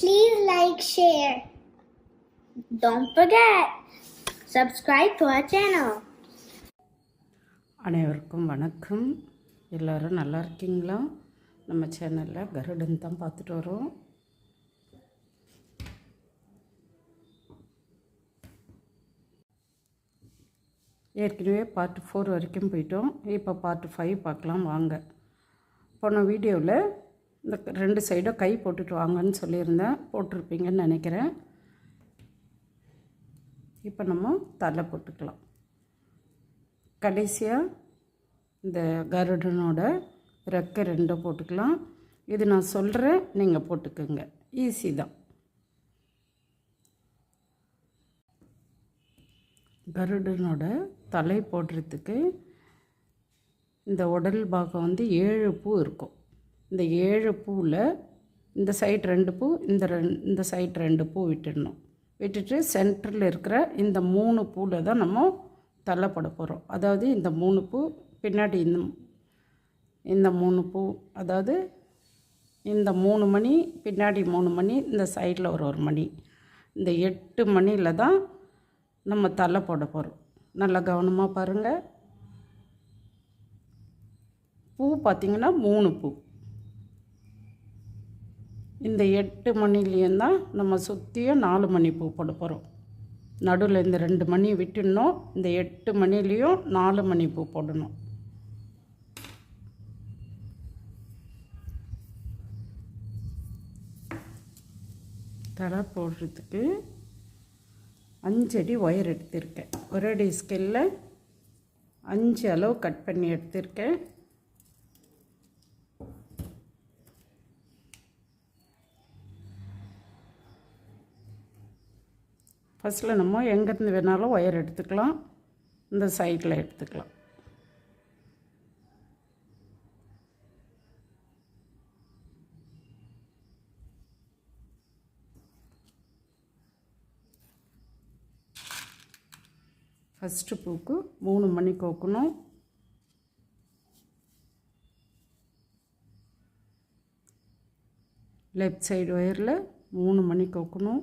Please like, share. Don't forget, subscribe to our channel. அனைவருக்கும் வணக்கம். எல்லோரும் நல்லா இருக்கீங்களா? நம்ம சேனலில் கருடன் தான் பார்த்துட்டு வரோம். ஏற்கனவே பார்ட் ஃபோர் வரைக்கும் போயிட்டோம். இப்போ பார்ட் ஃபைவ் பார்க்கலாம். வாங்க. போன வீடியோவில் இந்த ரெண்டு சைடும் கை போட்டுட்டு வாங்கன்னு சொல்லியிருந்தேன். போட்டிருப்பீங்கன்னு நினைக்கிறேன். இப்போ நம்ம தலை போட்டுக்கலாம். கடைசியாக இந்த கருடனோட ரெக்கை ரெண்டும் போட்டுக்கலாம். இது நான் சொல்கிறேன் நீங்கள் போட்டுக்கோங்க. ஈஸி தான். கருடனோட தலை போடுறதுக்கு இந்த உடல் பாகம் வந்து ஏழு பூ இருக்கும். இந்த ஏழு பூவில் இந்த சைட் ரெண்டு பூ இந்த ரெண் இந்த சைட் ரெண்டு பூ விட்டுடணும். விட்டுட்டு சென்டரில் இருக்கிற இந்த மூணு பூவில் தான் நம்ம தள்ளப்பட போட போகிறோம் அதாவது இந்த மூணு பூ பின்னாடி இந்த இந்த மூணு பூ அதாவது இந்த மூணு மணி பின்னாடி மூணு மணி இந்த சைடில் ஒரு ஒரு மணி. இந்த எட்டு மணியில் தான் நம்ம தலை போட போகிறோம் நல்லா கவனமாக பாருங்கள் பூ பார்த்திங்கன்னா மூணு பூ. இந்த எட்டு மணிலேயும் தான் நம்ம சுற்றியும் நாலு மணி பூ போட போகிறோம் நடுவில் இந்த ரெண்டு மணி விட்டுடணும். இந்த எட்டு மணிலேயும் நாலு மணி பூ போடணும். தலை போடுறதுக்கு அஞ்சடி ஒயர் எடுத்திருக்கேன். ஒரு அடி ஸ்கெல்லில் அஞ்சு அளவு கட் பண்ணி எடுத்திருக்கேன். ஃபஸ்ட்டில் நம்ம எங்கேருந்து வேணாலும் ஒயர் எடுத்துக்கலாம். இந்த சைடில் எடுத்துக்கலாம். ஃபஸ்ட்டு பூக்கு மூணு மணி கோக்கணும். லெஃப்ட் சைடு ஒயரில் மூணு மணி கோக்கணும்.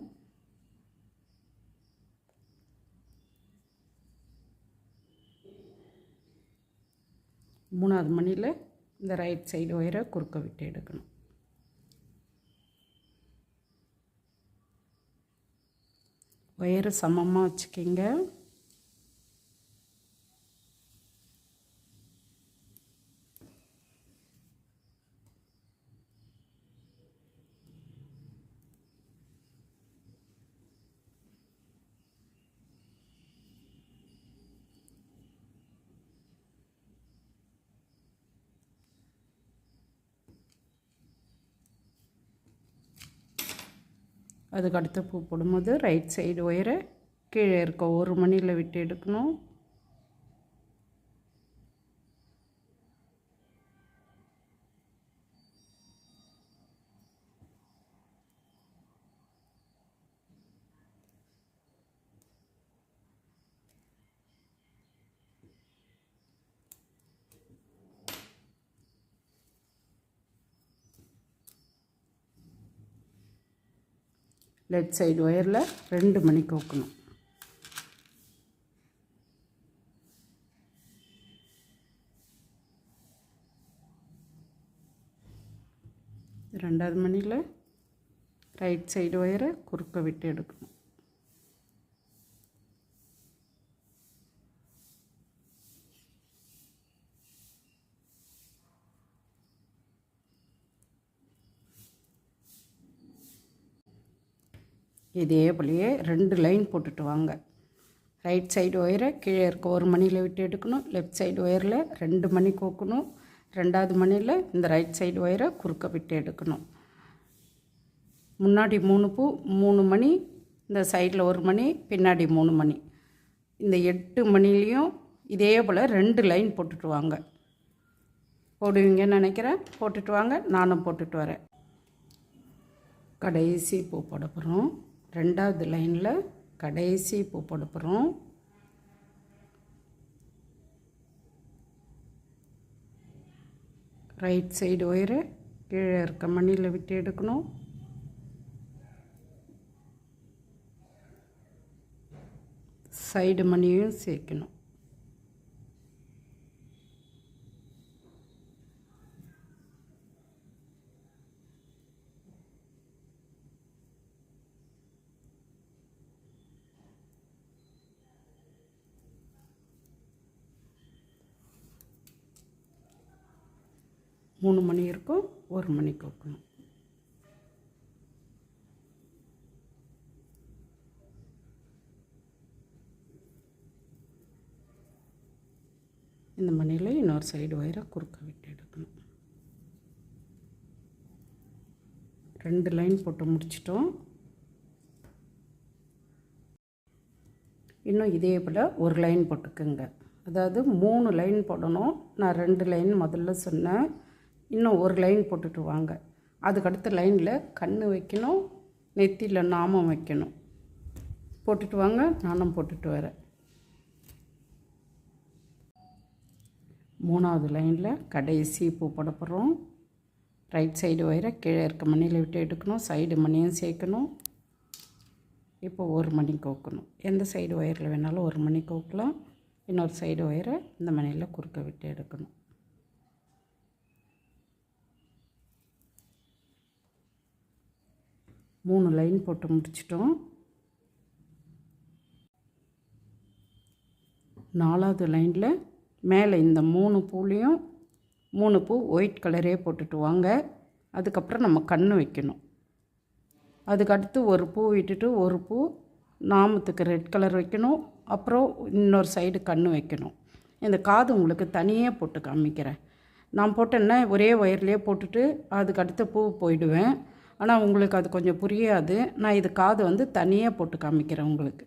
மூணாவது மணியில் இந்த ரைட் சைடு ஒயரை குறுக்க விட்டு எடுக்கணும். ஒயரை சமமாக வச்சுக்கிங்க. அதுக்கு அடுத்த பூ போடும்போது ரைட் சைடு ஒயரை கீழே இருக்க ஒரு மணியில் விட்டு எடுக்கணும். லெஃப்ட் சைடு ஒயரில் ரெண்டு மணிக்கு வைக்கணும் ரெண்டாவது மணியில் ரைட் சைடு ஒயரை குறுக்க விட்டு எடுக்கணும். இதே போலயே ரெண்டு லைன் போட்டுட்டு வாங்க. ரைட் சைடு ஒயரை கீழே இருக்க ஒரு மணியில் விட்டு எடுக்கணும். லெஃப்ட் சைடு ஒயரில் ரெண்டு மணி கோக்கணும். ரெண்டாவது மணியில் இந்த ரைட் சைடு ஒயரை குறுக்க விட்டு எடுக்கணும். முன்னாடி மூணு பூ மூணு மணி இந்த சைடில் ஒரு மணி பின்னாடி மூணு மணி. இந்த எட்டு மணிலேயும் இதே போல் ரெண்டு லைன் போட்டுட்டு வாங்க. போடுவீங்கன்னு நினைக்கிறேன். போட்டுட்டு வாங்க. நானும் போட்டுட்டு வரேன். கடைசி பூ போட போகிறோம் ரெண்டாவது லைனில் கடைசி பூ போட ரைட் சைடு ஒயரை கீழே இருக்க மணியில் விட்டு எடுக்கணும். சைடு மணியும் சேர்க்கணும். மூணு மணி இருக்கும் ஒரு மணி வைக்கணும் இந்த மணியில் இன்னொரு சைடு வயரை குறுக்க விட்டு எடுக்கணும். ரெண்டு லைன் போட்டு முடிச்சிட்டோம். இன்னும் இதே போல் ஒரு லைன் போட்டுக்குங்க. அதாவது மூணு லைன் போடணும். நான் ரெண்டு லைன் முதல்ல சொன்னேன். இன்னும் ஒரு லைன் போட்டுட்டு வாங்க. அதுக்கடுத்த லைனில் கண் வைக்கணும் நெத்தியில் நாமம் வைக்கணும். போட்டுட்டு வாங்க நானும் போட்டுட்டு வரேன் மூணாவது லைனில் கடைசி பூ போட போகிறோம் ரைட் சைடு ஒயரை கீழே இருக்க மணியில் விட்டு எடுக்கணும் சைடு மணியும் சேர்க்கணும். இப்போ ஒரு மணி கோக்கணும். எந்த சைடு ஒயரில் வேணாலும் ஒரு மணி கோக்கலாம் இன்னொரு சைடு ஒயரை இந்த மணியில் குறுக்க விட்டு எடுக்கணும். மூணு லைன் போட்டு முடிச்சிட்டோம். நாலாவது லைனில் மேலே இந்த மூணு பூலையும் மூணு பூ ஒயிட் கலரே போட்டுட்டு வாங்க. அதுக்கப்புறம் நம்ம கண் வைக்கணும். அதுக்கடுத்து ஒரு பூ விட்டுட்டு ஒரு பூ நாமத்துக்கு ரெட் கலர் வைக்கணும். அப்புறம் இன்னொரு சைடு கண் வைக்கணும். இந்த காது உங்களுக்கு தனியாக போட்டு காமிக்கிறேன். நான் போட்டேன்னா ஒரே ஒயர்லேயே போட்டுட்டு அதுக்கு அடுத்த பூ போயிடுவேன். ஆனால் உங்களுக்கு அது கொஞ்சம் புரியாது. நான் இது காது வந்து தனியாக போட்டு காமிக்கிறேன் உங்களுக்கு.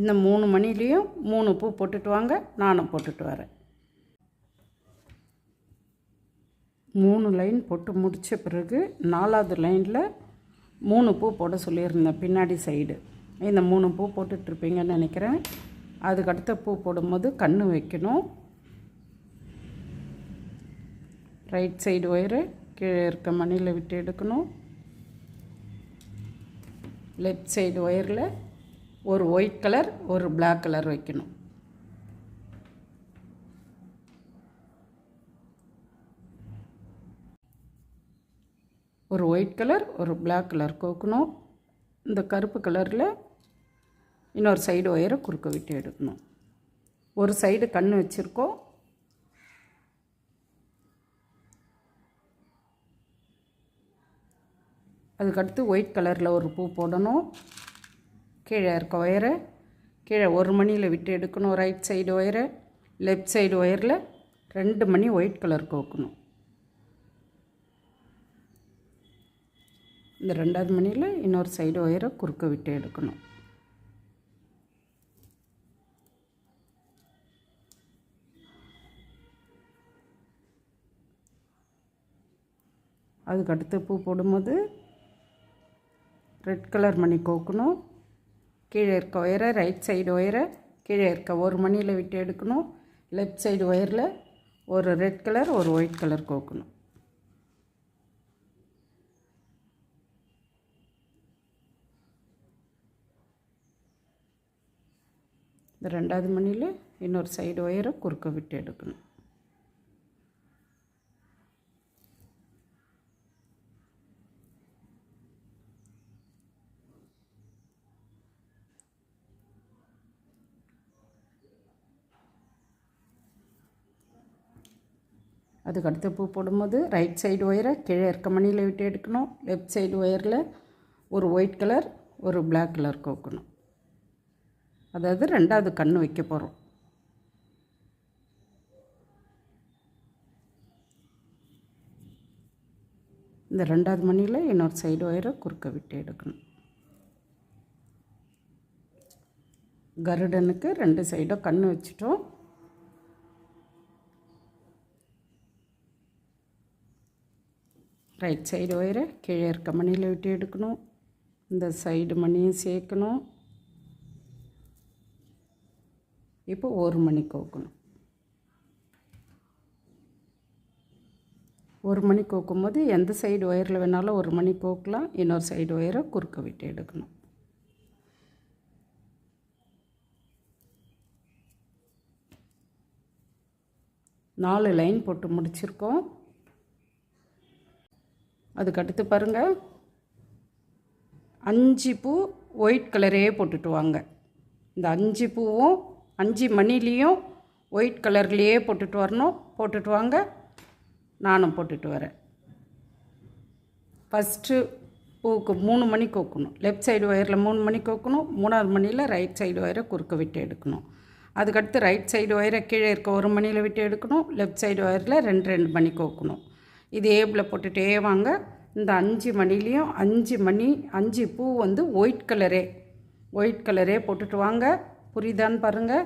இந்த மூணு மணிலேயும் மூணு பூ போட்டுட்டு வாங்க நானும் போட்டுட்டு வரேன். மூணு லைன் போட்டு முடித்த பிறகு நாலாவது லைனில் மூணு பூ போட சொல்லியிருந்தேன் பின்னாடி சைடு. இந்த மூணு பூ போட்டுட்ருப்பீங்கன்னு நினைக்கிறேன். அதுக்கடுத்த பூ போடும்போது கன்று வைக்கணும். ரைட் சைடு ஒயரு கீழே இருக்க மணியில் விட்டு எடுக்கணும். லெஃப்ட் சைடு ஒயரில் ஒரு ஒயிட் கலர் ஒரு பிளாக் கலர் வைக்கணும். ஒரு ஒயிட் கலர் ஒரு பிளாக் கலர் கோக்கணும். இந்த கருப்பு கலரில் இன்னொரு சைடு ஒயரை குறுக்க விட்டு எடுக்கணும். ஒரு சைடு கண் வச்சுருக்கோம். அதுக்கடுத்து ஒயிட் கலரில் ஒரு பூ போடணும். கீழே இருக்க ஒயரை கீழே ஒரு மணியில் விட்டு எடுக்கணும். ரைட் சைடு ஒயரை லெஃப்ட் சைடு ஒயரில் ரெண்டு மணி ஒயிட் கலர் கோக்கணும். இந்த ரெண்டாவது மணியில் இன்னொரு சைடு ஒயரை குறுக்க விட்டு எடுக்கணும். அதுக்கு அடுத்து பூ போடும்போது ரெட் கலர் மணி கோக்கணும். கீழே இருக்க ஒயரை ரைட் சைடு ஒயரை கீழே இருக்க ஒரு மணியில் விட்டு எடுக்கணும். லெஃப்ட் சைடு ஒயரில் ஒரு ரெட் கலர் ஒரு ஒயிட் கலர் கோக்கணும். இந்த ரெண்டாவது மணியில் இன்னொரு சைடு ஒயரை குறுக்க விட்டு எடுக்கணும். அதுக்கு அடுத்த பூ போடும்போது ரைட் சைடு ஒயரை கீழே இருக்க மணியில் விட்டு எடுக்கணும். லெஃப்ட் சைடு ஒயரில் ஒரு ஒயிட் கலர் ஒரு பிளாக் கலர் கோக்கணும். அதாவது ரெண்டாவது கண் வைக்க போகிறோம் இந்த ரெண்டாவது மணியில் இன்னொரு சைடு ஒயரை குறுக்க விட்டு எடுக்கணும். கருடனுக்கு ரெண்டு சைடும் கண் வச்சுட்டோம். ரைட் சைடு ஒயரை கீழே இருக்க மணியில் விட்டு எடுக்கணும். இந்த சைடு மணியும் சேர்க்கணும். இப்போ ஒரு மணி கோக்கணும். ஒரு மணி கோக்கும்போது எந்த சைடு ஒயரில் வேணாலும் ஒரு மணி கோக்கலாம் இன்னொரு சைடு ஒயரை குறுக்க விட்டு எடுக்கணும். நாலு லைன் போட்டு முடிச்சிருக்கோம். அதுக்கு அடுத்து பாருங்கள் அஞ்சு பூ ஒயிட் கலரே போட்டுட்டு வாங்க இந்த அஞ்சு பூவும் அஞ்சு மணிலேயும் ஒயிட் கலர்லேயே போட்டுட்டு வரணும். போட்டுட்டு வாங்க. நானும் போட்டுட்டு வரேன். ஃபஸ்ட்டு பூவுக்கு மூணு மணி கோக்கணும். லெஃப்ட் சைடு ஒயரில் மூணு மணி கோக்கணும். மூணாவது மணியில் ரைட் சைடு ஒயரை குறுக்க விட்டு எடுக்கணும். அதுக்கடுத்து ரைட் சைடு ஒயரை கீழே இருக்க ஒரு மணியில் விட்டு எடுக்கணும். லெஃப்ட் சைடு ஒயரில் ரெண்டு ரெண்டு மணி கோக்கணும். இதேபில் போட்டுகிட்டே வாங்க. இந்த அஞ்சு மணிலையும் அஞ்சு மணி அஞ்சு பூ வந்து ஒயிட் கலரே. ஒயிட் கலரே போட்டுட்டு வாங்க. புரியுதான்னு பாருங்கள்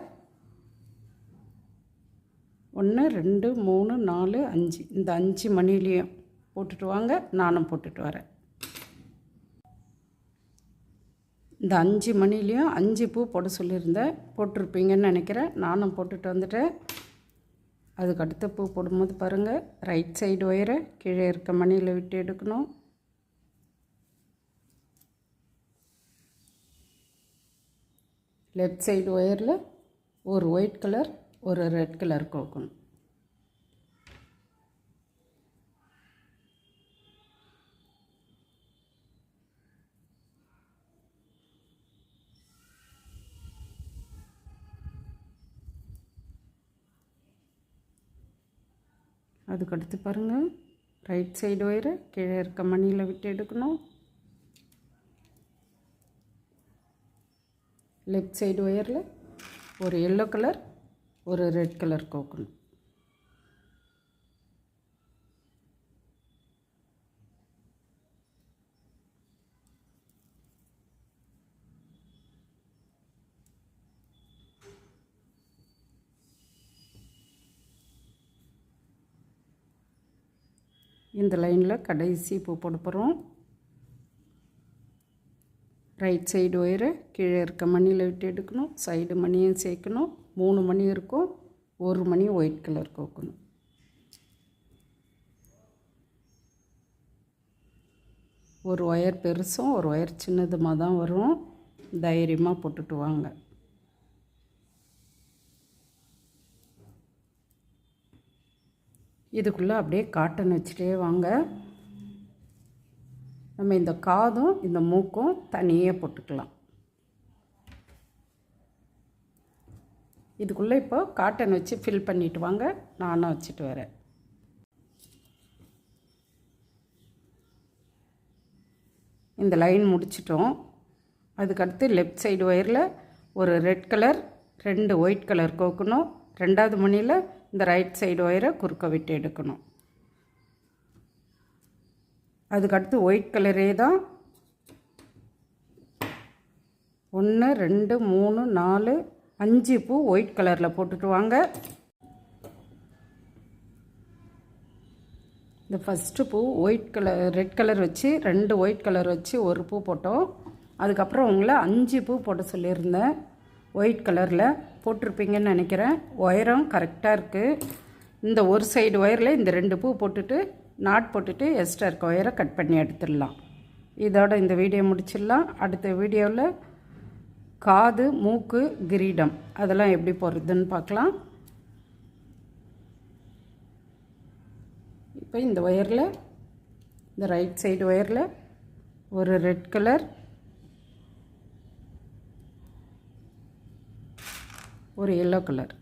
ஒன்று ரெண்டு மூணு நாலு அஞ்சு. இந்த அஞ்சு மணிலையும் போட்டுட்டு வாங்க. நானும் போட்டுட்டு வரேன். இந்த அஞ்சு மணிலேயும் அஞ்சு பூ போட சொல்லியிருந்தேன். போட்டிருப்பீங்கன்னு நினைக்கிறேன். நானும் போட்டுட்டு வந்துட்டேன். அதுக்கு அடுத்த பூ போடும்போது பாருங்கள் ரைட் சைடு ஒயரை கீழே இருக்க மணியில் விட்டு எடுக்கணும். லெஃப்ட் சைடு ஒயரில் ஒரு ஒயிட் கலர் ஒரு ரெட் கலர் கோக்கணும். அதுக்கடுத்து பாருங்கள் ரைட் சைடு ஒயரை கீழே இருக்க மணியில் விட்டு எடுக்கணும். லெஃப்ட் சைடு ஒயரில் ஒரு எல்லோ கலர் ஒரு ரெட் கலர் கோக்கணும். இந்த லைனில் கடைசி பூ போட போகிறோம் ரைட் சைடு ஒயரை கீழே இருக்க மணியில் விட்டு எடுக்கணும். சைடு மணியும் சேர்க்கணும். மூணு மணி இருக்கும். ஒரு மணி ஒயிட் கலர் கோக்கணும். ஒரு ஒயர் பெருசும் ஒரு ஒயர் சின்னதுமாக தான் வரும். தைரியமாக போட்டுட்டு வாங்க. இதுக்குள்ளே அப்படியே காட்டன் வச்சுட்டே வாங்க. நம்ம இந்த காதும் இந்த மூக்கும் தனியே போட்டுக்கலாம். இதுக்குள்ளே இப்போ காட்டன் வச்சு ஃபில் பண்ணிட்டு வாங்க. நானும் வச்சுட்டு வரேன். இந்த லைன் முடிச்சிட்டோம். அதுக்கடுத்து லெஃப்ட் சைடு ஒயரில் ஒரு ரெட் கலர் ரெண்டு ஒயிட் கலர் கோக்கணும் ரெண்டாவது மணியில் இந்த ரைட் சைடு ஒயரை குறுக்க விட்டு எடுக்கணும். அதுக்கடுத்து ஒயிட் கலரே தான் ஒன்று ரெண்டு மூணு நாலு அஞ்சு பூ ஒயிட் கலரில் போட்டுட்டு வாங்க. இந்த ஃபஸ்ட்டு பூ ஒயிட் கலர் ரெட் கலர் வச்சு ரெண்டு ஒயிட் கலர் வச்சு ஒரு பூ போட்டோம். அதுக்கப்புறம் உங்களை அஞ்சு பூ போட சொல்லியிருந்தேன். ஒயிட் கலரில் போட்டிருப்பீங்கன்னு நினைக்கிறேன். ஒயரம் கரெக்டாக இருக்குது இந்த ஒரு சைடு ஒயரில் இந்த ரெண்டு பூ போட்டுட்டு நாட் போட்டுட்டு எக்ஸ்ட்ரா இருக்க ஒயரை கட் பண்ணி எடுத்துடலாம். இதோட இந்த வீடியோ முடிச்சிடலாம். அடுத்த வீடியோவில் காது மூக்கு கிரீடம். அதெல்லாம் எப்படி போடுறதுன்னு பார்க்கலாம். இப்போ இந்த ஒயரில் இந்த ரைட் சைடு ஒயரில் ஒரு ரெட் கலர் ஒரு எல்லோ கலர்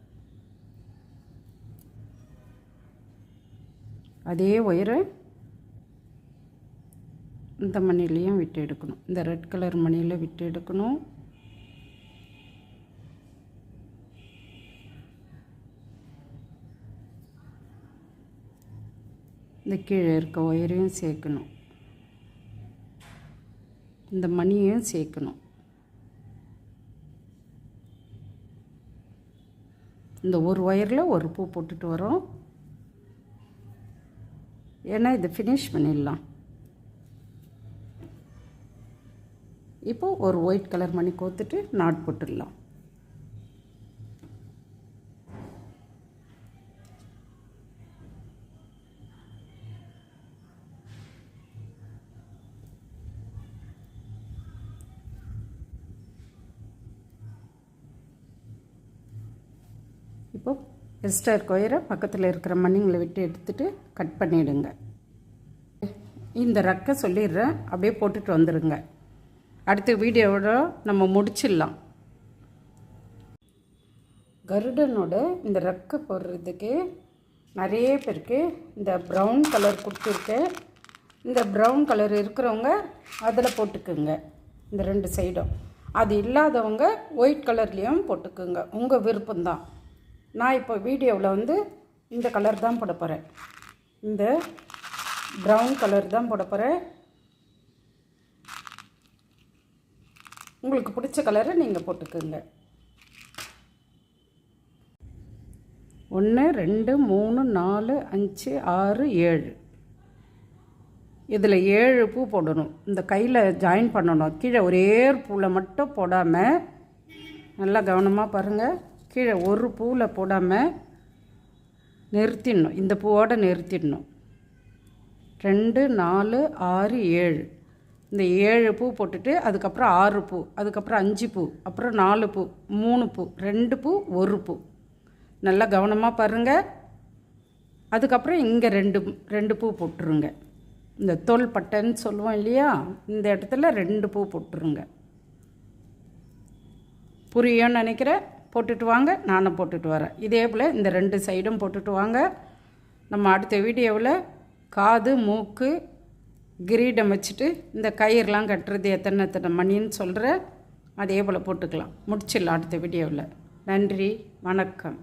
அதே ஒயரை இந்த மணிலையும் விட்டு எடுக்கணும். இந்த ரெட் கலர் மணியில் விட்டு எடுக்கணும். இந்த கீழே இருக்க ஒயரையும் சேர்க்கணும். இந்த மணியையும் சேர்க்கணும். இந்த ஒரு ஒயரில் ஒரு பூ போட்டுட்டு வரோம். ஏன்னா இதை ஃபினிஷ் பண்ணிடலாம். இப்போது ஒரு ஒயிட் கலர் மணி கோத்துட்டு நாட் போட்டுடலாம் இப்போ எக்ஸ்ட்ரா கொயரை பக்கத்தில் இருக்கிற மண்ணிங்களை விட்டு எடுத்துட்டு கட் பண்ணிவிடுங்க இந்த ரக்கை சொல்லிடுறேன். அப்படியே போட்டுட்டு வந்துடுங்க அடுத்த வீடியோவோட நம்ம முடிச்சிடலாம். கருடனோட இந்த ரக்கை போடுறதுக்கு நிறைய பேருக்கு இந்த ப்ரௌன் கலர் கொடுத்துருக்கேன் இந்த ப்ரௌன் கலர் இருக்கிறவங்க அதில் போட்டுக்குங்க. இந்த ரெண்டு சைடும் அது இல்லாதவங்க ஒயிட் கலர்லேயும் போட்டுக்குங்க. உங்கள் விருப்பம்தான். நான் இப்போ வீடியோவில் வந்து இந்த கலர் தான் போட போகிறேன் இந்த ப்ரௌன் கலர் தான் போட போகிறேன் உங்களுக்கு பிடிச்ச கலரை நீங்கள் போட்டுக்குங்க. ஒன்று ரெண்டு மூணு நாலு அஞ்சு ஆறு ஏழு. இதில் ஏழு பூ போடணும். இந்த கையில் ஜாயின் பண்ணணும். கீழே ஒரே பூவில் மட்டும் போடாமல் நல்லா கவனமாக பாருங்கள் கீழே ஒரு பூவில் போடாமல் நிறுத்திடணும். இந்த பூவோடு நிறுத்திடணும். ரெண்டு நாலு ஆறு ஏழு. இந்த ஏழு பூ போட்டுட்டு அதுக்கப்புறம் ஆறு பூ அதுக்கப்புறம் அஞ்சு பூ அப்புறம் நாலு பூ மூணு பூ ரெண்டு பூ ஒரு பூ. நல்லா கவனமாக பாருங்கள் அதுக்கப்புறம் இங்கே ரெண்டு ரெண்டு பூ போட்டுருங்க. இந்த தோல் பட்டைன்னு சொல்லுவோம் இல்லையா? இந்த இடத்துல ரெண்டு பூ போட்டுருங்க. புரியும்னு நினைக்கிறேன் போட்டுட்டு வாங்க நானும் போட்டுட்டு வரேன். இதே போல் இந்த ரெண்டு சைடும் போட்டுட்டு வாங்க. நம்ம அடுத்த வீடியோவில் காது மூக்கு கிரீடம் வச்சுட்டு இந்த கயிறுலாம் கட்டுறது எத்தனை எத்தனை மணின்னு சொல்கிற அதே போல் போட்டுக்கலாம். முடிச்சிடலாம் அடுத்த வீடியோவில். நன்றி வணக்கம்.